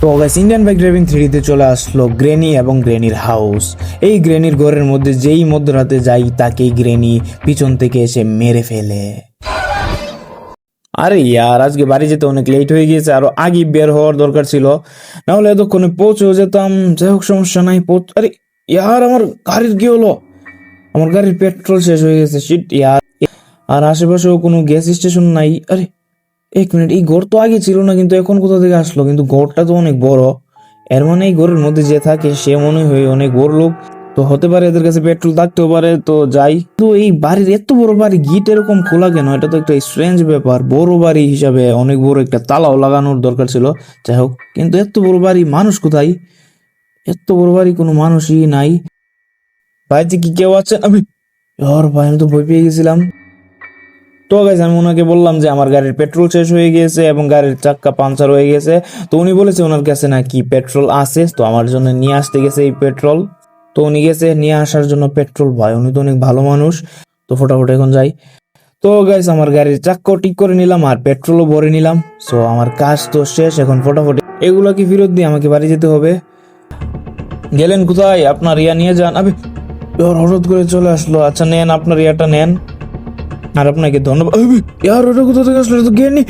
তো guys Indian bike driving থ্রিতে চলে আসলো গ্রেনি এবং গ্রেনির হাউস এই গ্রেনির ঘরের মধ্যে যেই মধ্যরাতে যাই, তাকেই গ্রেনি পিছন থেকে এসে মেরে ফেলে। আরে ইয়ার, আজকে বাড়ি যেতে অনেক লেট হয়ে গিয়েছে, আরও আগে বের হওয়ার দরকার ছিল। না হলে এতক্ষণে পৌঁছেও যেতাম। যাই হোক, সমস্যা নাই, পৌঁছ- আরে ইয়ার, আমার গাড়ির কি হলো? আমার গাড়ির পেট্রোল শেষ হয়ে গেছে শিট ইয়ার। আর আশেপাশেও কোনো গ্যাস স্টেশন নাই। আরে এক মিনিট, এই ঘর তো আগে ছিল না, কিন্তু এখন কোথা থেকে আসলো? কিন্তু ঘরটা তো অনেক বড়। এর মানে এই ঘরের মধ্যে যে থাকে, সে মনে হয় অনেক বড় লোক। তো হতে পারে এদের কাছে পেট্রোল থাকতেও পারে, তো যাই। তো এই বাড়ির এত বড় বাড়ি, গিট এরকম খোলা কেন? এটা তো একটা স্ট্রেঞ্জ ব্যাপার। বড় বাড়ি হিসাবে অনেক বড় একটা তালাও লাগানোর দরকার ছিল। যাই হোক, কিন্তু এত বড় বাড়ি, মানুষ কোথায়? এত বড় বাড়ি কোনো মানুষই নাই। বাড়িতে কি কেউ আছেন আমি আর ভাই, আমি তো ভয় পেয়ে গেছিলাম। তো গাইজ আমি ওনাকে বললাম যে আমার গাড়ির পেট্রোল শেষ হয়ে গিয়েছে এবং গাড়ির চাক্কা পাঞ্চার হয়ে গেছে তো উনি বলেছে ওনার কাছে নাকি পেট্রোল আছে, তো আমার জন্য নিয়ে আসতে গেছে এই পেট্রোল তো উনি গেছে, নিয়ে আসার জন্য পেট্রোল ভাই, উনি তো অনেক ভালো মানুষ। তো ফটাফট এখন যাই। তো গাইস আমার গাড়ির চাক্কাও ঠিক করে নিলাম আর পেট্রোলও ভরে নিলাম। সো আমার কাজ তো শেষ, এখন ফটাফট এগুলো কি ফেরত দিয়ে আমাকে বাড়ি যেতে হবে? গেলেন কোথায়? আপনার ইয়া নিয়ে যান। আবে, হঠাৎ করে চলে আসলো। আচ্ছা নেন, আপনার ইয়াটা নেন। আর আপনাকে ধন্যবাদ। ইয়ার ওটা কোথা থেকে আসলে? তো জ্ঞানী।